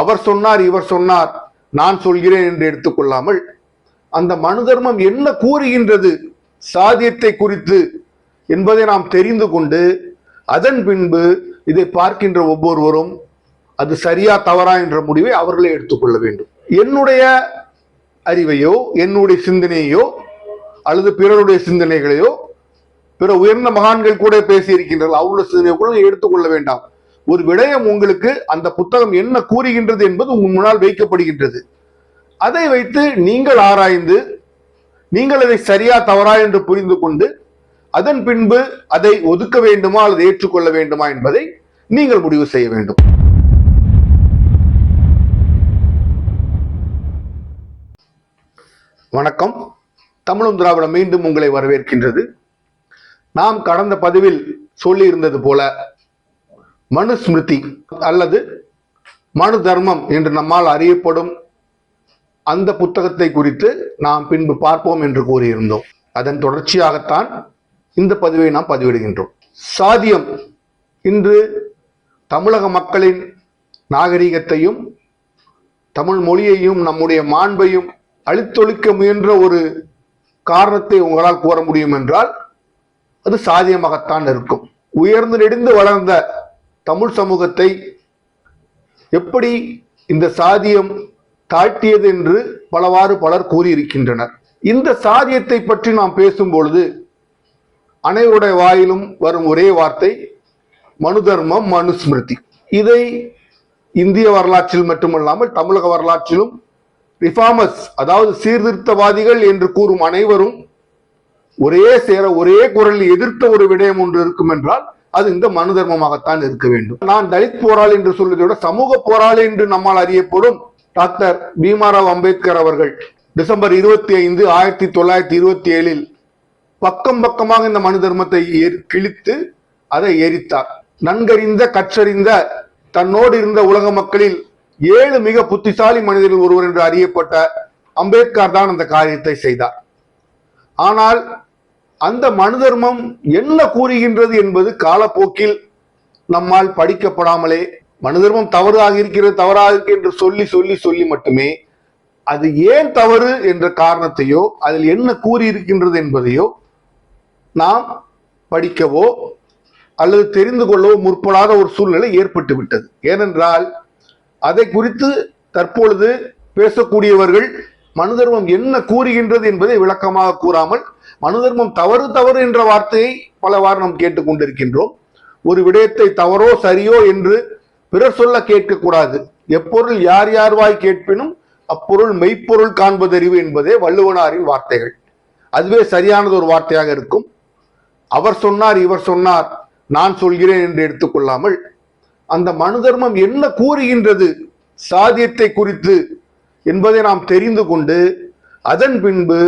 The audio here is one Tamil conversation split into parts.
அவர் சொன்னார் இவர் சொன்னார் நான் சொல்கிறேன் என்று எடுத்துக்கொள்ளாமல் அந்த மனு தர்மம் என்ன கூறுகின்றது சாதியத்தை குறித்து என்பதை நாம் தெரிந்து கொண்டு அதன் பின்பு இதை பார்க்கின்ற ஒவ்வொருவரும் அது சரியா தவறா என்ற முடிவை அவர்களே எடுத்துக்கொள்ள வேண்டும். என்னுடைய அறிவையோ என்னுடைய சிந்தனையோ அல்லது பிறருடைய சிந்தனைகளையோ பிற உயர்ந்த மகான்கள் கூட பேசியிருக்கின்றார்கள் அவருடைய சிந்தனையை கூட எடுத்துக்கொள்ள வேண்டாம். ஒரு விடயம் உங்களுக்கு அந்த புத்தகம் என்ன கூறுகின்றது என்பது உங்கள் முன்னால் வைக்கப்படுகின்றது. அதை வைத்து நீங்கள் ஆராய்ந்து நீங்கள் அதை சரியா தவறா என்று புரிந்து கொண்டு அதன் பின்பு அதை ஒதுக்க வேண்டுமா அல்லது ஏற்றுக்கொள்ள வேண்டுமா என்பதை நீங்கள் முடிவு செய்ய வேண்டும். வணக்கம். தமிழும் திராவிடம் மீண்டும் உங்களை வரவேற்கின்றது. நாம் கடந்த பதிவில் சொல்லியிருந்தது போல மனுஸ்மிருதி அல்லது மனு தர்மம் என்று நம்மால் அறியப்படும் அந்த புத்தகத்தை குறித்து நாம் பின்பு பார்ப்போம் என்று கூறியிருந்தோம். அதன் தொடர்ச்சியாகத்தான் இந்த பதிவை நாம் பதிவிடுகின்றோம். சாதியம் இன்று தமிழக மக்களின் நாகரிகத்தையும் தமிழ் மொழியையும் நம்முடைய மாண்பையும் அழித்தொழிக்க முயன்ற ஒரு காரணத்தை உங்களால் கூற முடியும் என்றால் அது சாதியமாகத்தான் இருக்கும். உயர்ந்து நெடிந்து வளர்ந்த தமிழ் சமூகத்தை எப்படி இந்த சாதியம் தாழ்த்தியது என்று பலவாறு பலர் கூறியிருக்கின்றனர். இந்த சாதியத்தை பற்றி நாம் பேசும் பொழுது அனைவருடைய வாயிலும் வரும் ஒரே வார்த்தை மனு தர்மம் மனுஸ்மிருதி இதை இந்திய வரலாற்றில் மட்டுமல்லாமல் தமிழக வரலாற்றிலும் ரிஃபார்மஸ் அதாவது சீர்திருத்தவாதிகள் என்று கூறும் அனைவரும் ஒரே சேர ஒரே குரலில் எதிர்த்த ஒரு விடயம் ஒன்று இருக்கும் என்றால் அது இந்த மனு தர்மமாகத்தான் இருக்க வேண்டும். நான் தலித் போராளி என்று சொல்வதை விட சமூக போராளி என்று நம்மால் அறியப்படும் டாக்டர் பீமாராவ் அம்பேத்கர் அவர்கள் டிசம்பர் இருபத்தி ஐந்து ஆயிரத்தி தொள்ளாயிரத்தி இருபத்தி ஏழில் பக்கம் பக்கமாக இந்த மனு தர்மத்தை எரி- கிழித்து அதை எரித்தார் நன்கறிந்த கற்றறிந்த தன்னோடு இருந்த உலக மக்களில் ஏழு மிக புத்திசாலி மனிதர்கள் ஒருவர் என்று அறியப்பட்ட அம்பேத்கர் தான் அந்த காரியத்தை செய்தார். ஆனால் அந்த மனு தர்மம் என்ன கூறுகின்றது என்பது காலப்போக்கில் நம்மால் படிக்கப்படாமலே மனு தர்மம் தவறாக இருக்கிறது தவறாக இருக்கு என்று சொல்லி சொல்லி சொல்லி மட்டுமே அது ஏன் தவறு என்ற காரணத்தையோ அதில் என்ன கூறியிருக்கின்றது என்பதையோ நாம் படிக்கவோ அல்லது தெரிந்து கொள்ளவோ முற்படாத ஒரு சூழ்நிலை ஏற்பட்டு விட்டது. ஏனென்றால் அதை குறித்து தற்பொழுது பேசக்கூடியவர்கள் மனு தர்மம் என்ன கூறுகின்றது என்பதை விளக்கமாக கூறாமல் மனு தர்மம் தவறு தவறு என்ற வார்த்தையை பலவாறு நாம் கேட்டுக்கொண்டிருக்கின்றோம். ஒரு விடயத்தை தவறோ சரியோ என்று பிறர் சொல்ல கேட்கக்கூடாது. எப்பொருள் யார் யார் வாய் கேட்பினும் அப்பொருள் மெய்ப்பொருள் காண்பதறிவு என்பதே வள்ளுவனாரின் வார்த்தைகள். அதுவே சரியானது ஒரு வார்த்தையாக இருக்கும். அவர் சொன்னார் இவர் சொன்னார் நான் சொல்கிறேன் என்று எடுத்துக்கொள்ளாமல் அந்த மனு தர்மம் என்ன கூறுகின்றது சாதியத்தை குறித்து என்பதை நாம் தெரிந்து கொண்டு அதன் பின்பு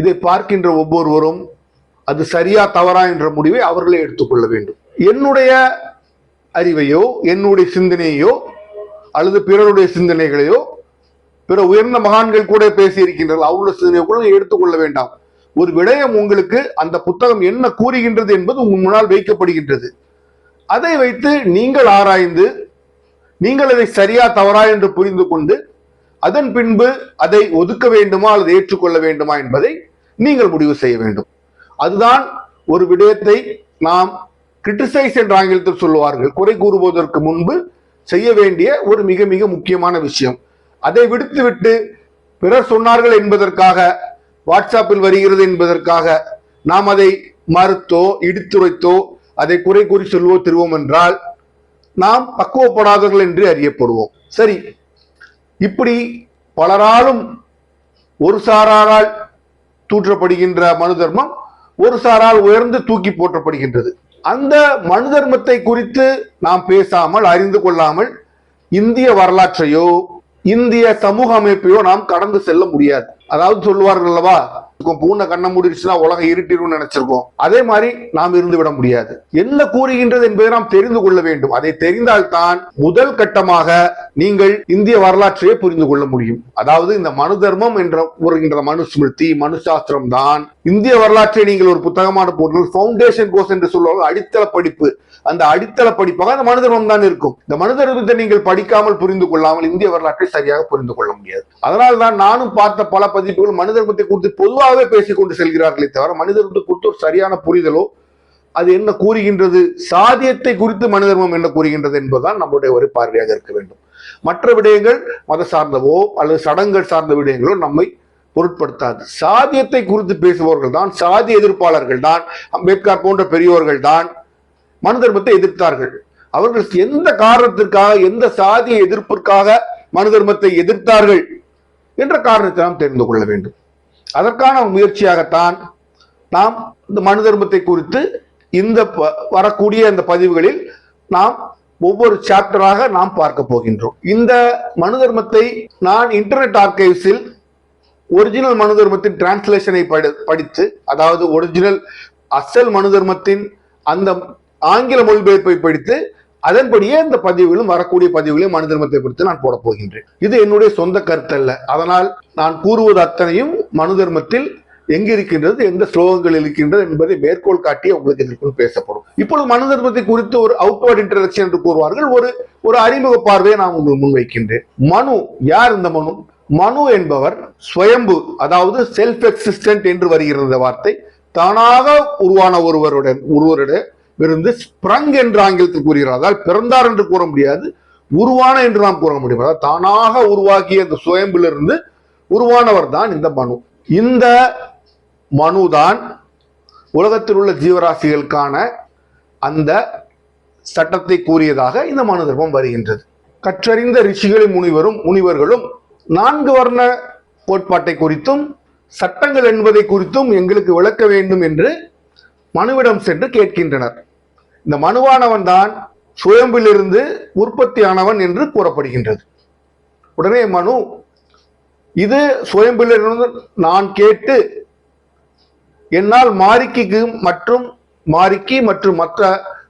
இதை பார்க்கின்ற ஒவ்வொருவரும் அது சரியா தவறா என்ற முடிவை அவர்களே எடுத்துக்கொள்ள வேண்டும். என்னுடைய அறிவையோ என்னுடைய சிந்தனையோ அல்லது பிறருடைய சிந்தனைகளையோ பிற உயர்ந்த மகான்கள் கூட பேசியிருக்கின்றார்கள் அவருடைய சிந்தனையை கூட எடுத்துக்கொள்ள வேண்டாம். ஒரு விடயம் உங்களுக்கு அந்த புத்தகம் என்ன கூறுகின்றது என்பது உங்கள் முன்னால் வைக்கப்படுகின்றது. அதை வைத்து நீங்கள் ஆராய்ந்து நீங்கள் அதை சரியா தவறா என்று புரிந்து கொண்டு அதன் பின்பு அதை ஒதுக்க வேண்டுமா அல்லது ஏற்றுக்கொள்ள வேண்டுமா என்பதை நீங்கள் முடிவு செய்ய வேண்டும். அதுதான் ஒரு விடயத்தை நாம் கிரிட்டிசைஸ் என்ற ஆங்கிலத்தில் சொல்லுவார்கள். குறை கூறுவதற்கு முன்பு செய்ய வேண்டிய ஒரு மிக மிக முக்கியமான விஷயம். அதை விடுத்துவிட்டு பிறர் சொன்னார்கள் என்பதற்காக வாட்ஸ்அப்பில் வருகிறது என்பதற்காக நாம் அதை மறுத்தோ இடித்துரைத்தோ அதை குறை கூறி சொல்வோ திருவோம் என்றால் நாம் பக்குவப்படாதவர்கள் என்று அறியப்படுவோம். சரி இப்படி பலராலும் ஒரு சாராரால் தூற்றப்படுகின்ற மனு தர்மம் ஒரு சாரால் உயர்ந்து தூக்கி போற்றப்படுகின்றது. அந்த மனு தர்மத்தை குறித்து நாம் பேசாமல் அறிந்து கொள்ளாமல் இந்திய வரலாற்றையோ இந்திய சமூக அமைப்பையோ நாம் கடந்து செல்ல முடியாது. அதாவது சொல்லுவார்கள் அல்லவா? பூனை கண்ணை மூடிடுச்சுன்னா உலகம் இருட்டிடும் நினைச்சிருக்கோம். அதே மாதிரி நாம் இருந்து விட முடியாது. என்ன கூறுகின்றது என்பதை நாம் தெரிந்து கொள்ள வேண்டும். அதை தெரிந்தால்தான் முதல் கட்டமாக நீங்கள் இந்திய வரலாற்றையே புரிந்து கொள்ள முடியும். அதாவது இந்த மனு தர்மம் என்ற கூறுகின்ற மனு ஸ்மிருதி மனு சாஸ்திரம் தான் இந்திய வரலாற்றை நீங்கள் ஒரு புத்தகமான போட்டு பவுண்டேஷன் கோர்ஸ் என்று சொல்லுவாங்க அடித்தள படிப்பு. அந்த அடித்தள படிப்பாக அந்த மனு தர்மம் தான் இருக்கும். இந்த மனு தர்மத்தை நீங்கள் படிக்காமல் புரிந்து கொள்ளாமல் இந்திய வரலாற்றை சரியாக புரிந்து கொள்ள முடியாது. அதனால்தான் நானும் பார்த்த பல பதிப்புகள் மனு தர்மத்தை குறித்து பொதுவாக பேசிக் கொண்டு செல்கிறார்களே தவிர மனிதர்களுக்கு கொடுத்த ஒரு சரியான புரிதலோ அது என்ன கூறுகின்றது? சாதியத்தை குறித்து மனிதர்மம் என்ன கூறுகின்றது என்பதுதான் நம்முடைய ஒரு பார்வையாக இருக்க வேண்டும். மற்ற விடயங்கள் மத சார்ந்தவோ அல்லது சடங்குகள் சார்ந்த விடயங்களோ நம்மை பொருட்படுத்தாது. சாதியத்தை குறித்து பேசுபவர்கள் தான் சாதி எதிர்ப்பாளர்கள் தான் அம்பேத்கர் போன்ற பெரியோர்கள் தான் மனு தர்மத்தை எதிர்த்தார்கள். அவர்கள் எந்த காரணத்திற்காக எந்த சாதிய எதிர்ப்பிற்காக மனு தர்மத்தை எதிர்த்தார்கள் என்ற காரணத்தை நாம் தெரிந்து கொள்ள வேண்டும். அதற்கான முயற்சியாகத்தான் நாம் இந்த மனு தர்மத்தை குறித்து இந்த வரக்கூடிய இந்த பதிவுகளில் நாம் ஒவ்வொரு சாப்டராக நாம் பார்க்க போகின்றோம். இந்த மனு தர்மத்தை நான் இன்டர்நெட் ஆர்கைவ்ஸில் ஒரிஜினல் மனு தர்மத்தின் டிரான்ஸ்லேஷனை படி படித்து அதாவது ஒரிஜினல் அசல் மனு தர்மத்தின் அந்த ஆங்கில மொழிபெயர்ப்பை படித்து அதன்படியே இந்த பதிவுகளும் வரக்கூடிய பதிவுகளையும் மனு தர்மத்தை குறித்து நான் போடப் போகின்றேன். இது என்னுடைய சொந்த கருத்தல்ல. அதனால் நான் கூறுவது அத்தனையும் மனு தர்மத்தில் எங்க இருக்கின்றது எந்த ஸ்லோகங்கள் இருக்கின்றது என்பதை மேற்கோள் காட்டி உங்களுக்கு இதற்குள் பேசப்படும். இப்பொழுது மனு தர்மத்தை குறித்து ஒரு அவுட்வர்ட் இன்ட்ரடக்ஷன் என்று கூறுவார்கள். ஒரு ஒரு அறிமுக பார்வையை நான் உங்களுக்கு முன்வைக்கின்றேன். மனு யார் இந்த மனு? மனு என்பவர் ஸ்வயம்பு அதாவது செல்ஃப் எக்ஸிஸ்டன்ட் என்று வருகிறது வார்த்தை தானாக உருவான ஒருவருடன் ஒருவருடைய இருந்து ஸ்ப்ரங் என்று ஆங்கிலத்தில் கூறுகிறார். அதாவது பிறந்தார் என்று கூற முடியாது உருவான என்று நாம் கூற முடியும். அதாவது தானாக உருவாக்கிய இந்த சுயம்பிலிருந்து உருவானவர் தான் இந்த மனு. இந்த மனுதான் உலகத்தில் உள்ள ஜீவராசிகளுக்கான அந்த சட்டத்தை கூறியதாக இந்த மனு தர்மம் வருகின்றது. கற்றறிந்த ரிஷிகளின் முனிவரும் முனிவர்களும் நான்கு வர்ண கோட்பாட்டை குறித்தும் சட்டங்கள் என்பதை குறித்தும் எங்களுக்கு விளக்க வேண்டும் என்று மனுவிடம் சென்று கேட்கின்றனர். இந்த மனுவானவன் தான் சுயம்பிலிருந்து உற்பத்தியானவன் என்று கூறப்படுகின்றது. உடனே மனு இது சுயம்பிலிருந்து நான் கேட்டு என்னால் மாரிக்கு மற்றும் மாரிக்கி மற்றும் மற்ற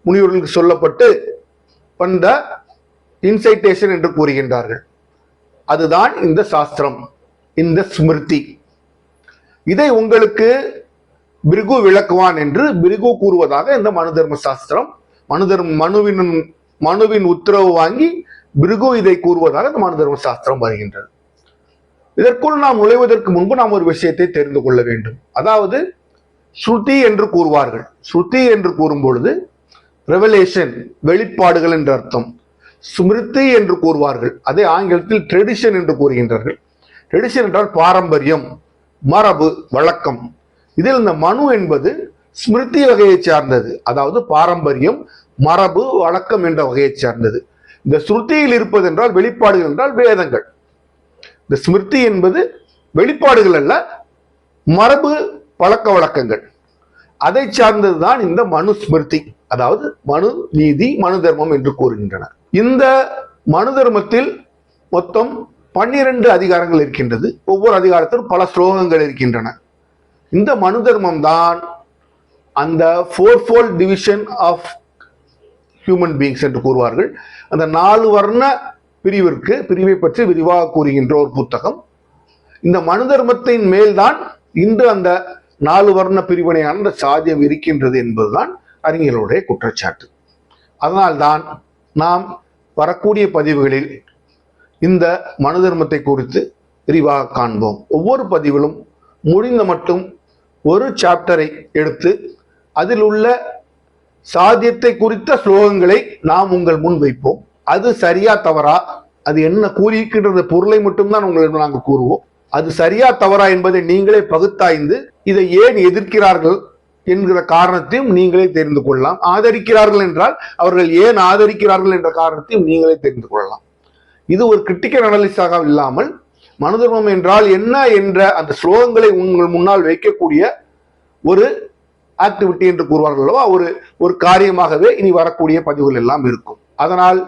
முனிவர்களுக்கு சொல்லப்பட்டு வந்த இன்சைட்டேஷன் என்று கூறுகின்றார்கள். அதுதான் இந்த சாஸ்திரம் இந்த ஸ்மிருதி. இதை உங்களுக்கு பிருகு விளக்குவான் என்று பிருகு கூறுவதாக இந்த மனு தர்ம சாஸ்திரம் மனு தர்ம மனுவின் மனுவின் உத்தரவு வாங்கி பிருகு இதை கூறுவதாக இந்த மனு தர்ம சாஸ்திரம் வருகின்றது. இதற்குள் நாம் நுழைவதற்கு முன்பு நாம் ஒரு விஷயத்தை தெரிந்து கொள்ள வேண்டும். அதாவது ஸ்ருதி என்று கூறுவார்கள். ஸ்ருதி என்று கூறும் பொழுது ரெவலேஷன் வெளிப்பாடுகள் என்ற அர்த்தம். ஸ்மிருதி என்று கூறுவார்கள். அதே ஆங்கிலத்தில் ட்ரெடிஷன் என்று கூறுகின்றார்கள். ட்ரெடிஷன் என்றால் பாரம்பரியம் மரபு வழக்கம். இதில் இந்த மனு என்பது ஸ்மிருதி வகையை சார்ந்தது. அதாவது பாரம்பரியம் மரபு வழக்கம் என்ற வகையை சார்ந்தது. இந்த ஸ்ருதியில் இருப்பது என்றால் வெளிப்பாடுகள் என்றால் வேதங்கள். இந்த ஸ்மிருதி என்பது வெளிப்பாடுகள் அல்ல மரபு பழக்க வழக்கங்கள். அதை சார்ந்தது தான் இந்த மனு ஸ்மிருதி. அதாவது மனு நீதி மனு தர்மம் என்று கூறுகின்றனர். இந்த மனு தர்மத்தில் மொத்தம் பன்னிரண்டு அதிகாரங்கள் இருக்கின்றது. ஒவ்வொரு அதிகாரத்திலும் பல ஸ்லோகங்கள் இருக்கின்றன. இந்த மனு தர்மம் தான் அந்த four fold division of human beings என்று கூறுவார்கள். அந்த நாலு வர்ண பிரிவிற்கு பிரிவை பற்றி விரிவாக கூறுகின்ற ஒரு புத்தகம். இந்த மனு தர்மத்தின் மேல்தான் இன்று அந்த நாலு வர்ண பிரிவினையான அந்த சாதியம் இருக்கின்றது என்பதுதான் அறிஞர்களுடைய குற்றச்சாட்டு. அதனால்தான் நாம் வரக்கூடிய பதிவுகளில் இந்த மனு தர்மத்தை குறித்து விரிவாக காண்போம். ஒவ்வொரு பதிவிலும் முடிந்த மட்டும் ஒரு சாப்டரை எடுத்து அதில் உள்ள சாத்தியத்தை குறித்த ஸ்லோகங்களை நாம் உங்கள் முன் வைப்போம். அது சரியா தவறா? அது என்ன கூறியிருக்கின்ற பொருளை மட்டும்தான் உங்களிடம் நாங்கள் கூறுவோம். அது சரியா தவறா என்பதை நீங்களே பகுத்தாய்ந்து இதை ஏன் எதிர்க்கிறார்கள் என்கிற காரணத்தையும் நீங்களே தெரிந்து கொள்ளலாம். ஆதரிக்கிறார்கள் என்றால் அவர்கள் ஏன் ஆதரிக்கிறார்கள் என்ற காரணத்தையும் நீங்களே தெரிந்து கொள்ளலாம். இது ஒரு கிரிட்டிக்கல் அனலிஸாக இல்லாமல் மனுதர்மம் என்றால் என்ன என்ற அந்த ஸ்லோகங்களை உங்கள் முன்னால் வைக்கக்கூடிய ஒரு ஆக்டிவிட்டி என்று கூறுவார்கள் அல்லவா ஒரு ஒரு காரியமாகவே இனி வரக்கூடிய பதிவுகள் எல்லாம் இருக்கும். அதனால்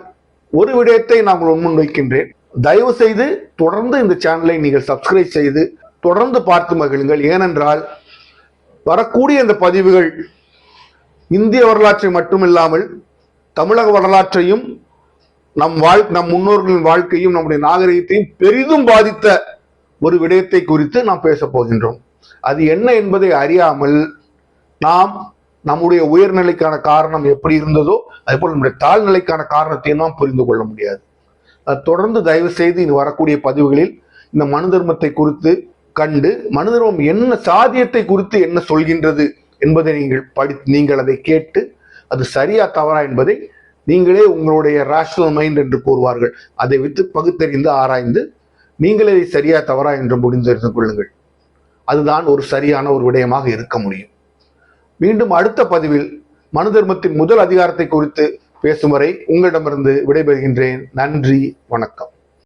ஒரு விடயத்தை நான் உங்கள் முன் வைக்கின்றேன் தயவு செய்து தொடர்ந்து இந்த சேனலை நீங்கள் சப்ஸ்கிரைப் செய்து தொடர்ந்து பார்த்து மகிழுங்கள். ஏனென்றால் வரக்கூடிய இந்த பதிவுகள் இந்திய வரலாற்றை மட்டுமில்லாமல் தமிழக வரலாற்றையும் நம் வாழ் நம் முன்னோர்களின் வாழ்க்கையும் நம்முடைய நாகரிகத்தையும் பெரிதும் பாதித்த ஒரு விடயத்தை குறித்து நாம் பேசப் போகின்றோம். அது என்ன என்பதை அறியாமல் நாம் நம்முடைய உயர்நிலைக்கான காரணம் எப்படி இருந்ததோ அதுபோல் நம்முடைய தாழ்நிலைக்கான காரணத்தையும் நாம் புரிந்து கொள்ள முடியாது. தொடர்ந்து தயவு செய்து இனி வரக்கூடிய பதிவுகளில் இந்த மனு தர்மத்தை குறித்து கண்டு மனு தர்மம் என்ன சாதியத்தை குறித்து என்ன சொல்கின்றது என்பதை நீங்கள் படி நீங்கள் அதை கேட்டு அது சரியா தவறா என்பதை நீங்களே உங்களுடைய ரேஷனல் மைண்ட் என்று கூறுவார்கள். அதை விட்டு பகுத்தறிந்து ஆராய்ந்து நீங்களே இதை சரியா தவறா என்று முடிந்தறிந்து கொள்ளுங்கள். அதுதான் ஒரு சரியான ஒரு விடயமாக இருக்க முடியும். மீண்டும் அடுத்த பதிவில் மனு தர்மத்தின் முதல் அதிகாரத்தை குறித்து பேசும் வரை உங்களிடமிருந்து விடைபெறுகின்றேன். நன்றி வணக்கம்.